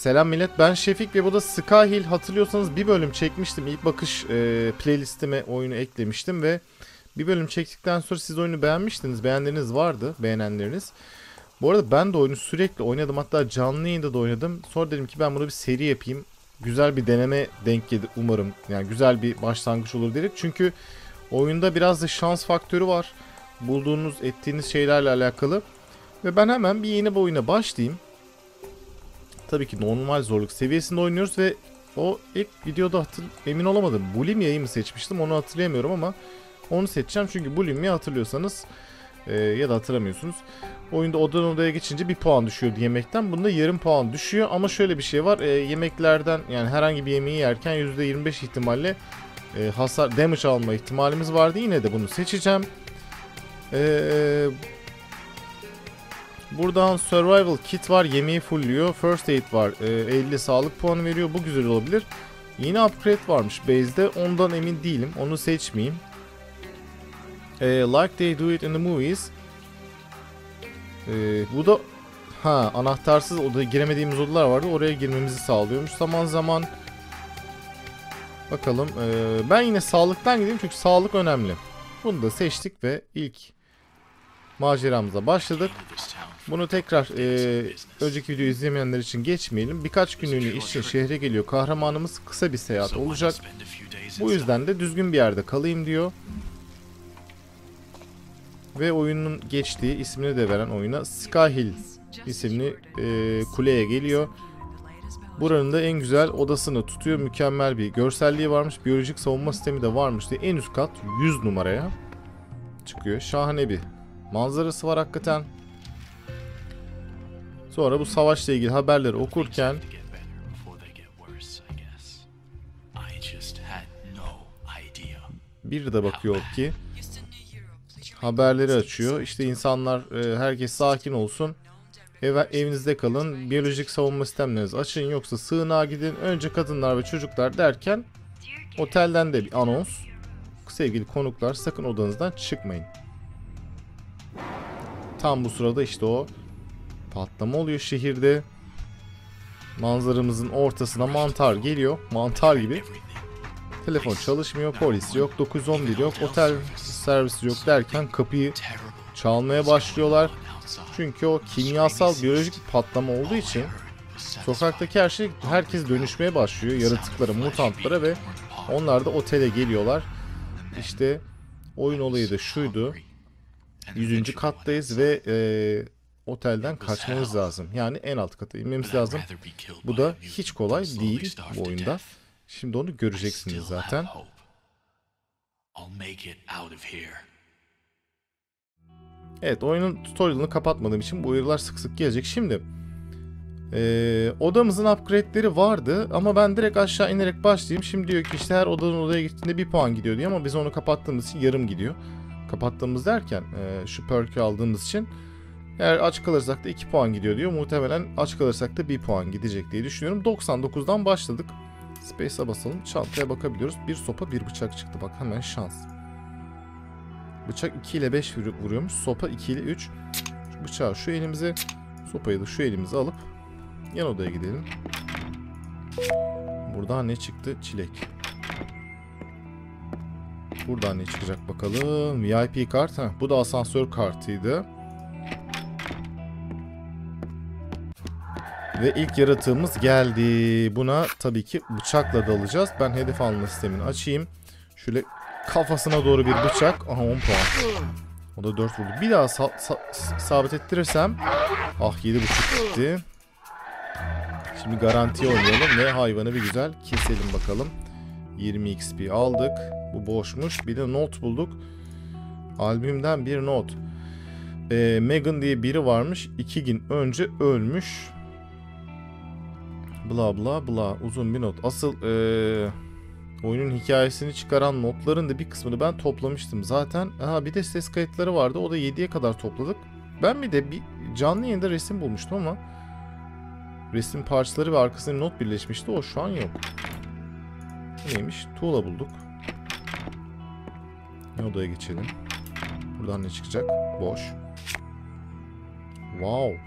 Selam millet ben Şefik ve bu da Skyhill hatırlıyorsanız bir bölüm çekmiştim. İlk bakış e, playlistime oyunu eklemiştim ve bir bölüm çektikten sonra siz oyunu beğenmiştiniz. Beğenleriniz vardı beğenenleriniz. Bu arada ben de oyunu sürekli oynadım hatta canlı yayında da oynadım. Sonra dedim ki ben bunu bir seri yapayım. Güzel bir deneme denk gelir umarım. Yani güzel bir başlangıç olur dedik. Çünkü oyunda biraz da şans faktörü var. Bulduğunuz ettiğiniz şeylerle alakalı. Ve ben hemen bir yeni bir oyuna başlayayım. Tabii ki normal zorluk seviyesinde oynuyoruz ve o ilk videoda hatır, emin olamadım. Bulimia'yı mı seçmiştim onu hatırlayamıyorum ama onu seçeceğim çünkü Bulimia hatırlıyorsanız e, ya da hatırlamıyorsunuz. Oyunda odadan odaya geçince bir puan düşüyordu yemekten. Bunda yarım puan düşüyor ama şöyle bir şey var. E, yemeklerden yani herhangi bir yemeği yerken %25 ihtimalle e, hasar damage alma ihtimalimiz vardı. Yine de bunu seçeceğim. Eee Buradan survival kit var yemeği fullüyor. First aid var e, 50 sağlık puanı veriyor. Bu güzel olabilir. Yine upgrade varmış base'de. Ondan emin değilim. Onu seçmeyeyim. E, like they do it in the movies. E, bu da ha anahtarsız odaya giremediğimiz odalar vardı. Oraya girmemizi sağlıyormuş. Zaman zaman bakalım. E, ben yine sağlıktan gideyim çünkü sağlık önemli. Bunu da seçtik ve ilk maceramıza başladık. Bunu tekrar e, önceki videoyu izlemeyenler için geçmeyelim. Birkaç günlüğüne için şehre geliyor. Kahramanımız kısa bir seyahat olacak. Bu yüzden de düzgün bir yerde kalayım diyor. Ve oyunun geçtiği ismini de veren oyuna Skyhill isimli e, kuleye geliyor. Buranın da en güzel odasını tutuyor. Mükemmel bir görselliği varmış. Biyolojik savunma sistemi de varmış diye en üst kat 100 numaraya çıkıyor. Şahane bir manzarası var hakikaten. Sonra bu savaşla ilgili haberleri okurken bir de bakıyor ki haberleri açıyor. İşte insanlar e, herkes sakin olsun. Ev, evinizde kalın. Biyolojik savunma sistemlerinizi açın yoksa sığınağa gidin. Önce kadınlar ve çocuklar derken otelden de bir anons. Sevgili konuklar sakın odanızdan çıkmayın. Tam bu sırada işte o patlama oluyor şehirde. Manzaramızın ortasına mantar geliyor. Mantar gibi. Telefon çalışmıyor, polis yok, 911 yok, otel servisi yok derken kapıyı çalmaya başlıyorlar. Çünkü o kimyasal biyolojik patlama olduğu için sokaktaki her şey herkes dönüşmeye başlıyor. Yaratıklara, mutantlara ve onlar da otele geliyorlar. İşte oyun olayı da şuydu. 100. kattayız ve e, otelden kaçmamız lazım. Yani en alt kata inmemiz lazım. Bu da hiç kolay değil bu oyunda. Şimdi onu göreceksiniz zaten. Evet oyunun tutorial'ını kapatmadığım için bu uyarılar sık sık gelecek. Şimdi ee, odamızın upgrade'leri vardı ama ben direkt aşağı inerek başlayayım. Şimdi diyor ki işte her odanın odaya gittiğinde bir puan gidiyor diyor ama biz onu kapattığımız için yarım gidiyor. Kapattığımız derken e, şu perk'ü aldığımız için eğer aç kalırsak da 2 puan gidiyor diyor. Muhtemelen aç kalırsak da 1 puan gidecek diye düşünüyorum. 99'dan başladık. Space'a basalım. Çantaya bakabiliyoruz. Bir sopa bir bıçak çıktı. Bak hemen şans. Bıçak 2 ile 5 vuruyormuş. Sopa 2 ile 3. Şu bıçağı şu elimize, sopayı da şu elimize alıp yan odaya gidelim. Buradan ne çıktı? Çilek. Buradan ne çıkacak bakalım. VIP kart. Heh, bu da asansör kartıydı. Ve ilk yaratığımız geldi. Buna tabii ki bıçakla dalacağız. Ben hedef alma sistemini açayım. Şöyle kafasına doğru bir bıçak. Aha 10 puan. O da 4 vurdu. Bir daha sa sa sabit ettirirsem. Ah 7.5 gitti. Şimdi garanti oynayalım ve hayvanı bir güzel keselim bakalım. 20 XP aldık. Bu boşmuş. Bir de not bulduk. Albümden bir not. Ee, Megan diye biri varmış. İki gün önce ölmüş. Bla bla bla. Uzun bir not. Asıl ee, oyunun hikayesini çıkaran notların da bir kısmını ben toplamıştım zaten. Aha, bir de ses kayıtları vardı. O da 7'ye kadar topladık. Ben bir de bir canlı yayında resim bulmuştum ama resim parçaları ve arkasında not birleşmişti. O şu an yok. Neymiş? Tuğla bulduk. Ne odaya geçelim. Buradan ne çıkacak? Boş. Wow.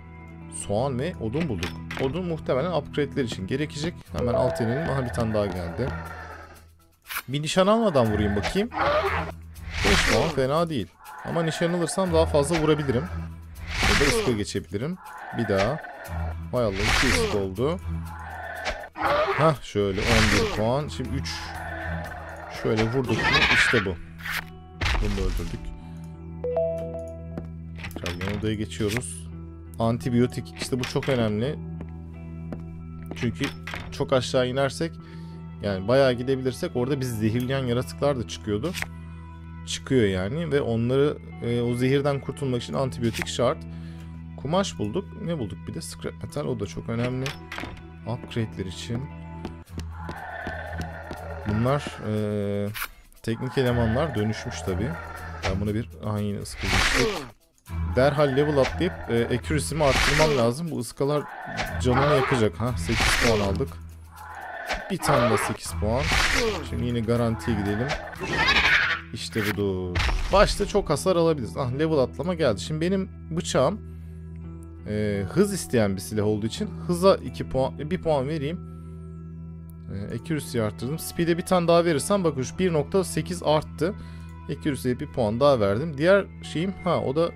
Soğan ve odun bulduk. Odun muhtemelen upgrade'ler için gerekecek. Hemen alt inelim. Aha bir tane daha geldi. Bir nişan almadan vurayım bakayım. 5 puan fena değil. Ama nişan alırsam daha fazla vurabilirim. Ya da geçebilirim. Bir daha. Hay Allah 2 ıska oldu. Hah şöyle 11 puan. Şimdi 3. Şöyle vurduk mu işte bu. Bunu da öldürdük. Yan odaya geçiyoruz. Antibiyotik işte bu çok önemli. Çünkü çok aşağı inersek yani bayağı gidebilirsek orada biz zehirleyen yaratıklar da çıkıyordu. Çıkıyor yani ve onları e, o zehirden kurtulmak için antibiyotik şart. Kumaş bulduk. Ne bulduk bir de scrap metal o da çok önemli. Upgrade'ler için. Bunlar e, teknik elemanlar dönüşmüş tabi. Ben buna bir aha yine. Derhal level atlayıp e, accuracy'mi arttırmam lazım. Bu ıskalar canımı yakacak. Ha 8 puan aldık. Bir tane de 8 puan. Şimdi yine garantiye gidelim. İşte budur. Başta çok hasar alabiliriz. Ah level atlama geldi. Şimdi benim bıçağım e, hız isteyen bir silah olduğu için hıza 2 puan 1 puan vereyim. E, arttırdım. Speed'e bir tane daha verirsem bakın şu 1.8 arttı. Accuracy'ye bir puan daha verdim. Diğer şeyim ha o da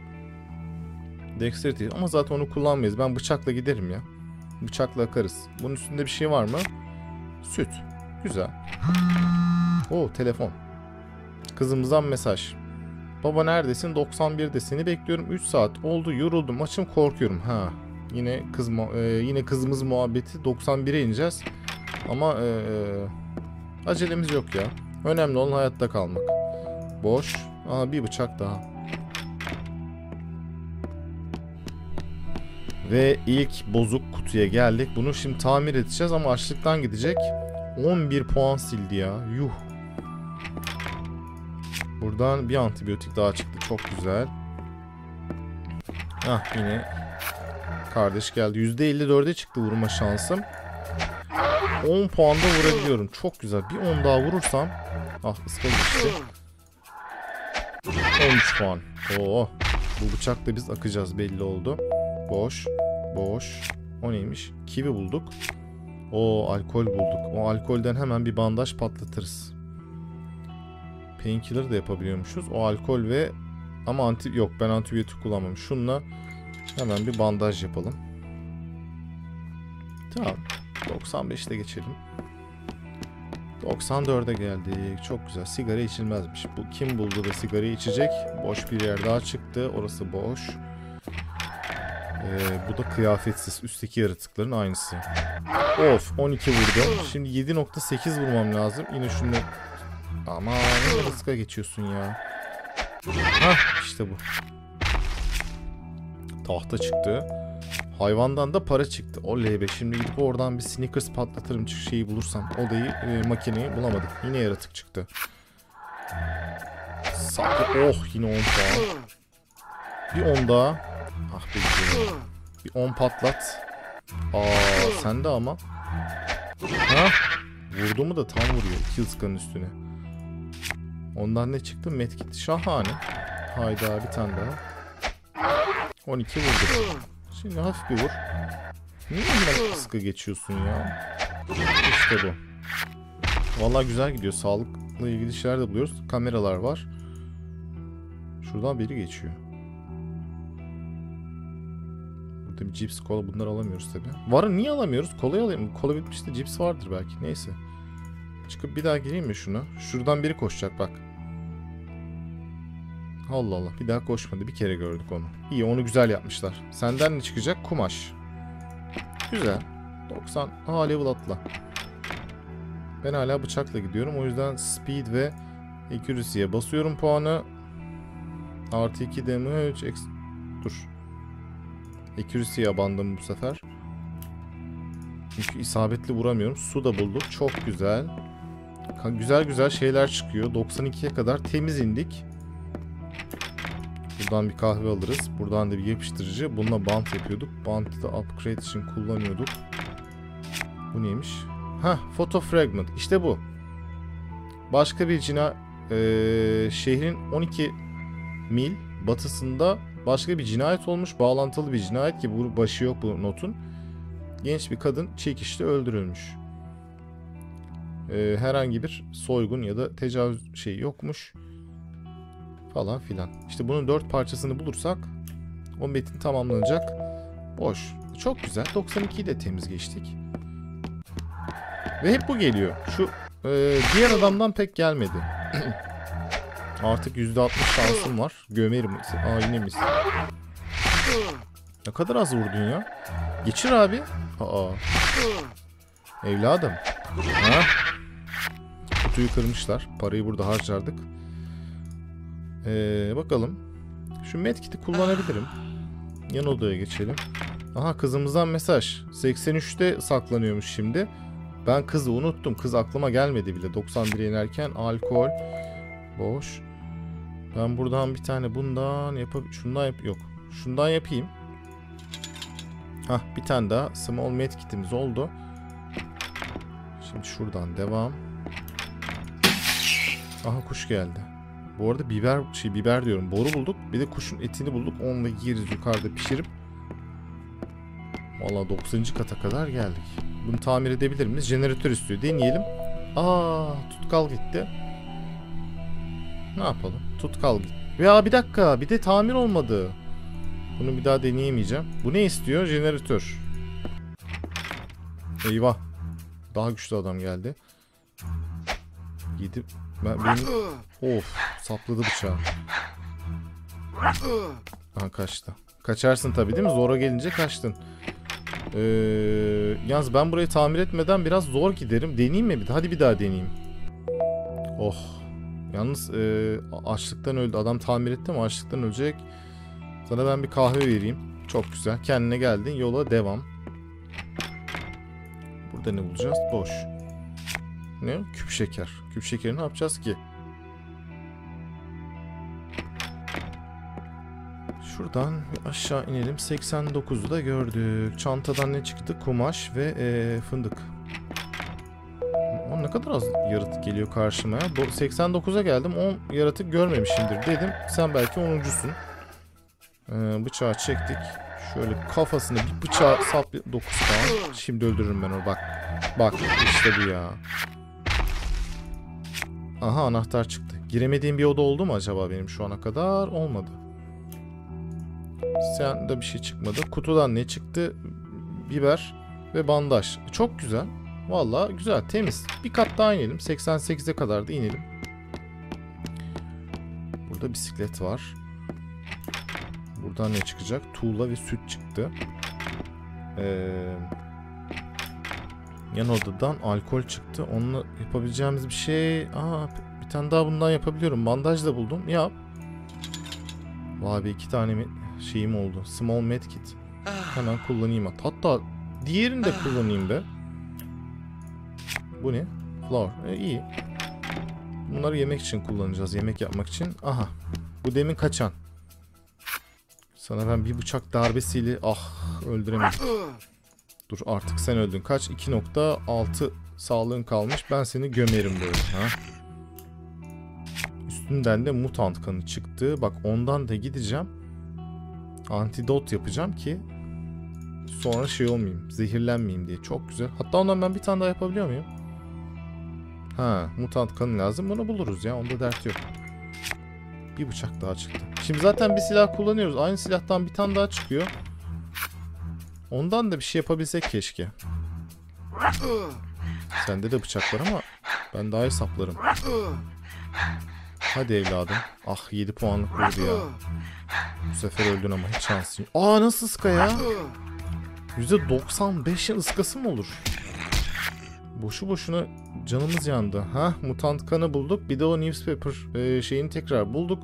Dexterity ama zaten onu kullanmayız. Ben bıçakla giderim ya. Bıçakla akarız. Bunun üstünde bir şey var mı? Süt. Güzel. Oo telefon. Kızımızdan mesaj. Baba neredesin? 91'de seni bekliyorum. 3 saat oldu. Yoruldum. Açım korkuyorum. Ha. Yine kız mu- e, yine kızımız muhabbeti 91'e ineceğiz. Ama e, acelemiz yok ya. Önemli olan hayatta kalmak. Boş. Aa bir bıçak daha. Ve ilk bozuk kutuya geldik. Bunu şimdi tamir edeceğiz ama açlıktan gidecek. 11 puan sildi ya. Yuh. Buradan bir antibiyotik daha çıktı. Çok güzel. Ah yine kardeş geldi. %54'e çıktı vurma şansım. 10 puanda vurabiliyorum. Çok güzel. Bir 10 daha vurursam. Ah ıska geçti. 13 puan. Oo. Bu bıçakla biz akacağız belli oldu. Boş. Boş. O neymiş? Kivi bulduk. O alkol bulduk. O alkolden hemen bir bandaj patlatırız. Painkiller de yapabiliyormuşuz. O alkol ve ama anti yok ben antibiyotik kullanmam. Şunla hemen bir bandaj yapalım. Tamam. 95'te geçelim. 94'e geldik. Çok güzel. Sigara içilmezmiş. Bu kim buldu da sigara içecek? Boş bir yer daha çıktı. Orası boş. Ee, bu da kıyafetsiz. Üstteki yaratıkların aynısı. Of 12 vurdum. Şimdi 7.8 vurmam lazım. Yine şunu... Aman ne ıska geçiyorsun ya. Hah işte bu. Tahta çıktı. Hayvandan da para çıktı. Oley be şimdi gidip oradan bir sneakers patlatırım şu şeyi bulursam. Odayı e, makineyi bulamadık. Yine yaratık çıktı. Saklı. Oh yine 10 puan. Bir 10 daha. Ah be güzelim. Bir 10 patlat. Aa sen de ama. Ha? Vurdu mu da tam vuruyor. İki ıskanın üstüne. Ondan ne çıktı? Medkit. Şahane. Hayda bir tane daha. 12 vurdu. Şimdi hafif bir vur. Niye hemen ıska geçiyorsun ya? İşte bu. Vallahi güzel gidiyor. Sağlıkla ilgili şeyler de buluyoruz. Kameralar var. Şuradan biri geçiyor. Burada bir cips, kola bunları alamıyoruz tabi. Varı niye alamıyoruz? Kolayı alayım. Kola bitmişti. Cips vardır belki. Neyse. Çıkıp bir daha gireyim mi şuna? Şuradan biri koşacak bak. Allah Allah. Bir daha koşmadı. Bir kere gördük onu. İyi onu güzel yapmışlar. Senden ne çıkacak? Kumaş. Güzel. 90. Aa level atla. Ben hala bıçakla gidiyorum. O yüzden speed ve accuracy'ye basıyorum puanı. Artı 2 damage. Ex- Dur. Accuracy'ye abandım bu sefer. Çünkü isabetli vuramıyorum. Su da bulduk. Çok güzel. Güzel güzel şeyler çıkıyor. 92'ye kadar temiz indik. Buradan bir kahve alırız. Buradan da bir yapıştırıcı. Bununla bant yapıyorduk. Bantı da upgrade için kullanıyorduk. Bu neymiş? Ha, photo fragment. İşte bu. Başka bir cina eee, şehrin 12 mil batısında Başka bir cinayet olmuş. Bağlantılı bir cinayet ki bu başı yok bu notun. Genç bir kadın çekişte öldürülmüş. Ee, herhangi bir soygun ya da tecavüz şeyi yokmuş. Falan filan. İşte bunun dört parçasını bulursak o metin tamamlanacak. Boş. Çok güzel. 92'yi de temiz geçtik. Ve hep bu geliyor. Şu e, diğer adamdan pek gelmedi. Artık %60 şansım var. Gömerim. Aa yine mis. Ne kadar az vurdun ya. Geçir abi. Aa. Evladım. Ha? Kutuyu kırmışlar. Parayı burada harcardık. Ee, bakalım. Şu medkit'i kullanabilirim. Yan odaya geçelim. Aha kızımızdan mesaj. 83'te saklanıyormuş şimdi. Ben kızı unuttum. Kız aklıma gelmedi bile. 91'e inerken alkol. Boş. Ben buradan bir tane bundan yapıp şundan yap yok. Şundan yapayım. Hah bir tane daha small medkit'imiz oldu. Şimdi şuradan devam. Aha kuş geldi. Bu arada biber şey biber diyorum. Boru bulduk. Bir de kuşun etini bulduk. Onunla yeriz yukarıda pişirip. Valla 90. kata kadar geldik. Bunu tamir edebilir miyiz? Jeneratör istiyor. Deneyelim. Aa, tutkal gitti. Ne yapalım? Tutkal gitti. Ya bir dakika, bir de tamir olmadı. Bunu bir daha deneyemeyeceğim. Bu ne istiyor? Jeneratör. Eyvah. Daha güçlü adam geldi. Gidip ben benim of sapladı bıçağı. Aha kaçtı. Kaçarsın tabii değil mi? Zora gelince kaçtın. Ee, yalnız ben burayı tamir etmeden biraz zor giderim. Deneyeyim mi? bir? Hadi bir daha deneyeyim. Oh. Yalnız e, açlıktan öldü. Adam tamir etti ama açlıktan ölecek. Sana ben bir kahve vereyim. Çok güzel. Kendine geldin. Yola devam. Burada ne bulacağız? Boş. Ne? Küp şeker. Küp şekeri ne yapacağız ki? Şuradan aşağı inelim. 89'u da gördük. Çantadan ne çıktı? Kumaş ve eee, fındık. O ne kadar az yaratık geliyor karşıma ya. Do- 89'a geldim. 10 yaratık görmemişimdir dedim. Sen belki 10'uncusun. Ee, bıçağı çektik. Şöyle kafasına bir bıçağı saplı 9 puan. Şimdi öldürürüm ben onu bak. Bak işte bu ya. Aha anahtar çıktı. Giremediğim bir oda oldu mu acaba benim şu ana kadar? Olmadı. Sen de bir şey çıkmadı. Kutudan ne çıktı? Biber ve bandaj. Çok güzel. Valla güzel, temiz. Bir kat daha inelim. 88'e kadar da inelim. Burada bisiklet var. Buradan ne çıkacak? Tuğla ve süt çıktı. Ee, yan odadan alkol çıktı. Onunla yapabileceğimiz bir şey... Aa, bir tane daha bundan yapabiliyorum. Bandaj da buldum. Yap. Vay be iki tane şeyim oldu. Small medkit. Hemen kullanayım. Hatta diğerini de kullanayım be. Bu ne? Flour. E, iyi. Bunları yemek için kullanacağız. Yemek yapmak için. Aha. Bu demin kaçan. Sana ben bir bıçak darbesiyle ah öldüremedim. Dur artık sen öldün. Kaç? 2.6 sağlığın kalmış. Ben seni gömerim böyle. Ha? Üstünden de mutant kanı çıktı. Bak ondan da gideceğim. Antidot yapacağım ki sonra şey olmayayım. Zehirlenmeyeyim diye. Çok güzel. Hatta ondan ben bir tane daha yapabiliyor muyum? Ha, mutant kanı lazım. Bunu buluruz ya. Onda dert yok. Bir bıçak daha çıktı. Şimdi zaten bir silah kullanıyoruz. Aynı silahtan bir tane daha çıkıyor. Ondan da bir şey yapabilsek keşke. Sende de bıçak var ama ben daha iyi saplarım. Hadi evladım. Ah 7 puanlık vurdu ya. Bu sefer öldün ama hiç şansın yok. Aa nasıl ıska ya? %95'in ıskası mı olur? Boşu boşuna canımız yandı. Ha mutant kanı bulduk. Bir de o newspaper e, şeyini tekrar bulduk.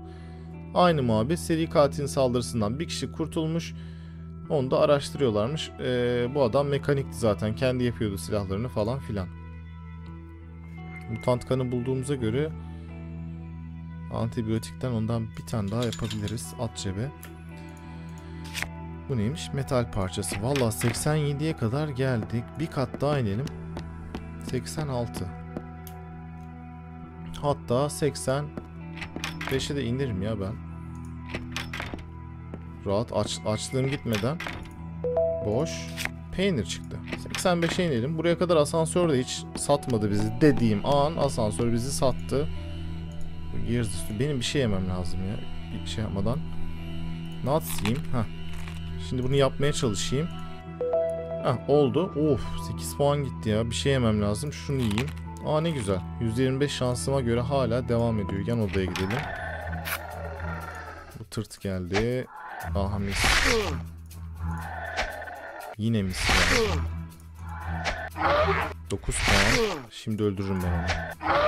Aynı muhabbet seri katilin saldırısından bir kişi kurtulmuş. Onu da araştırıyorlarmış. E, bu adam mekanikti zaten. Kendi yapıyordu silahlarını falan filan. Mutant kanı bulduğumuza göre antibiyotikten ondan bir tane daha yapabiliriz. At cebe. Bu neymiş? Metal parçası. Valla 87'ye kadar geldik. Bir kat daha inelim. 86. Hatta 85'e de indiririm ya ben. Rahat aç, açlığım gitmeden. Boş. Peynir çıktı. 85'e inelim. Buraya kadar asansör de hiç satmadı bizi dediğim an asansör bizi sattı. Gears üstü. Benim bir şey yemem lazım ya. Bir şey yapmadan. Nuts yiyeyim. Heh. Şimdi bunu yapmaya çalışayım. Heh oldu. Of 8 puan gitti ya. Bir şey yemem lazım. Şunu yiyeyim. Aa ne güzel. %25 şansıma göre hala devam ediyor. Yan odaya gidelim. Bu tırt geldi. Aha mis. Yine mis ya. 9 puan. Şimdi öldürürüm ben onu.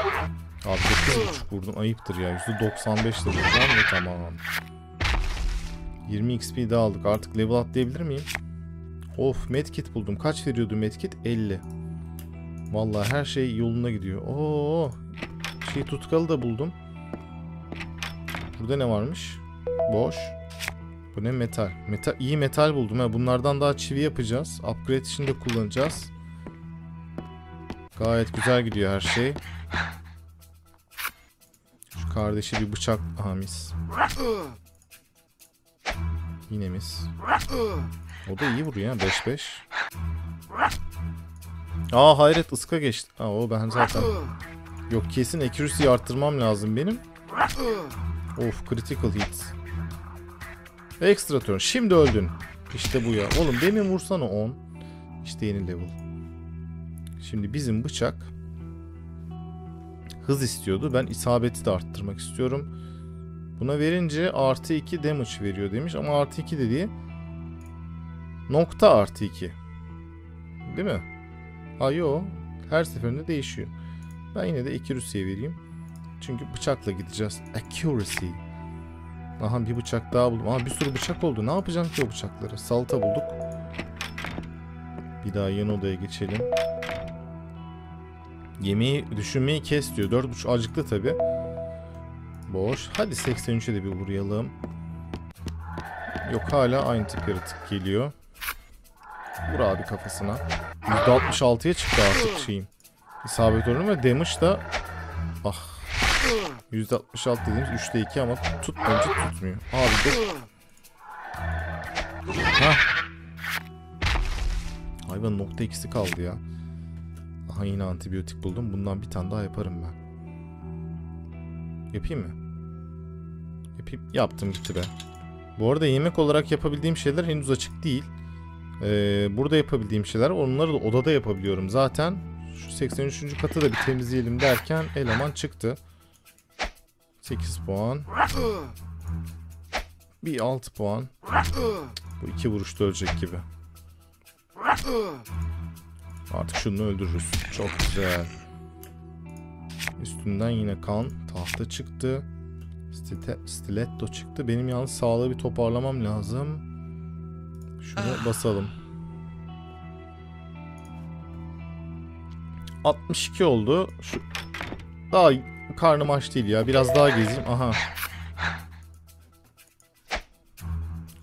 Abi 9.5 vurdum. Ayıptır ya. %95 de vuracağım ve tamam. 20 XP daha aldık. Artık level atlayabilir miyim? Of medkit buldum. Kaç veriyordu medkit? 50. Vallahi her şey yoluna gidiyor. Oo. Şey tutkalı da buldum. Burada ne varmış? Boş. Bu ne metal? Metal iyi metal buldum ha. Bunlardan daha çivi yapacağız. Upgrade için de kullanacağız. Gayet güzel gidiyor her şey. Kardeşi bir bıçak aha mis. Yine mis. O da iyi vuruyor ya 5-5. Aa hayret ıska geçti. Aa o ben zaten. Yok kesin accuracy'yi arttırmam lazım benim. Of critical hit. Extra turn. Şimdi öldün. İşte bu ya. Oğlum demin vursana 10. İşte yeni level. Şimdi bizim bıçak hız istiyordu. Ben isabeti de arttırmak istiyorum. Buna verince artı 2 damage veriyor demiş ama artı 2 dediği nokta artı 2. Değil mi? Ha yo. Her seferinde değişiyor. Ben yine de accuracy'ye vereyim. Çünkü bıçakla gideceğiz. Accuracy. Aha bir bıçak daha buldum. Aha bir sürü bıçak oldu. Ne yapacağım ki o bıçakları? Salta bulduk. Bir daha yan odaya geçelim. Yemeği düşünmeyi kes diyor. 4.5 acıklı tabi. Boş. Hadi 83'e de bir vurayalım. Yok hala aynı tip yaratık geliyor. Vur abi kafasına. %66'ya çıktı artık şeyim. İsabet oranı ve damage da ah %66 dediğimiz 3'te 2 ama tutmayınca tutmuyor. Abi de Hah. Hayvan nokta ikisi kaldı ya. Aha yine antibiyotik buldum. Bundan bir tane daha yaparım ben. Yapayım mı? Yapayım. Yaptım gitti be. Bu arada yemek olarak yapabildiğim şeyler henüz açık değil. Ee, burada yapabildiğim şeyler onları da odada yapabiliyorum zaten. Şu 83. katı da bir temizleyelim derken eleman çıktı. 8 puan. Bir 6 puan. Bu iki vuruşta ölecek gibi. Artık şunu öldürürüz. Çok güzel. Üstünden yine kan. Tahta çıktı. Stite, stiletto çıktı. Benim yalnız sağlığı bir toparlamam lazım. Şunu basalım. 62 oldu. Şu daha karnım aç değil ya. Biraz daha gezeyim. Aha.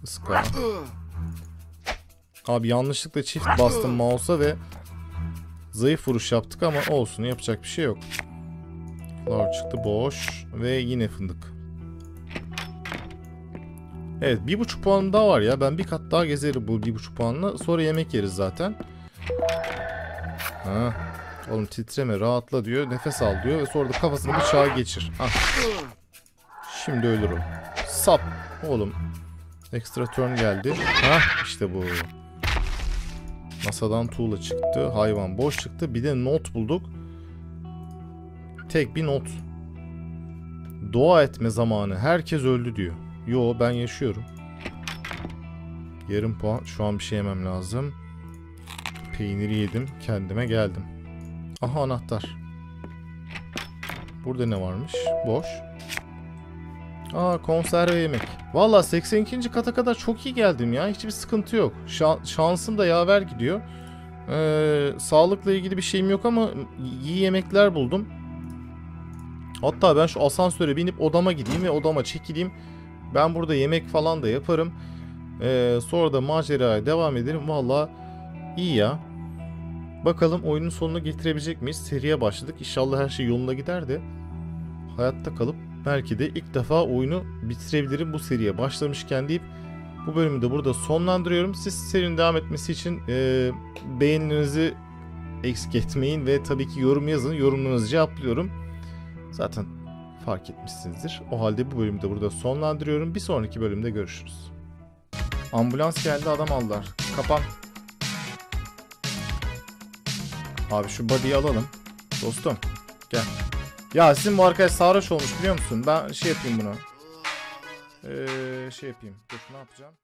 Iska. Abi yanlışlıkla çift bastım mouse'a ve zayıf vuruş yaptık ama olsun yapacak bir şey yok. Flower çıktı boş ve yine fındık. Evet bir buçuk puanım daha var ya. Ben bir kat daha gezerim bu bir buçuk puanla. Sonra yemek yeriz zaten. Ha. Oğlum titreme rahatla diyor. Nefes al diyor. Ve sonra da kafasını bıçağa geçir. Ha. Şimdi ölür o. Sap. Oğlum. Extra turn geldi. Ha işte bu. Masadan tuğla çıktı. Hayvan boş çıktı. Bir de not bulduk. Tek bir not. Dua etme zamanı. Herkes öldü diyor. Yo ben yaşıyorum. Yarım puan. Şu an bir şey yemem lazım. Peyniri yedim. Kendime geldim. Aha anahtar. Burada ne varmış? Boş. Aa konserve yemek. Valla 82. kata kadar çok iyi geldim ya. Hiçbir sıkıntı yok. Şa- şansım da yaver gidiyor. Ee, sağlıkla ilgili bir şeyim yok ama iyi yemekler buldum. Hatta ben şu asansöre binip odama gideyim ve odama çekileyim. Ben burada yemek falan da yaparım. Ee, sonra da maceraya devam ederim. Valla iyi ya. Bakalım oyunun sonunu getirebilecek miyiz? Seriye başladık. İnşallah her şey yolunda gider de hayatta kalıp belki de ilk defa oyunu bitirebilirim bu seriye başlamışken deyip Bu bölümü de burada sonlandırıyorum. Siz serinin devam etmesi için e, beğenilerinizi eksik etmeyin ve tabii ki yorum yazın. Yorumlarınızı cevaplıyorum. Zaten fark etmişsinizdir. O halde bu bölümü de burada sonlandırıyorum. Bir sonraki bölümde görüşürüz. Ambulans geldi adam aldılar. Kapan. Abi şu body'yi alalım. Dostum gel. Ya sizin bu arkadaş sarhoş olmuş biliyor musun? Ben şey yapayım bunu. Ee, şey yapayım. Dur ne yapacağım?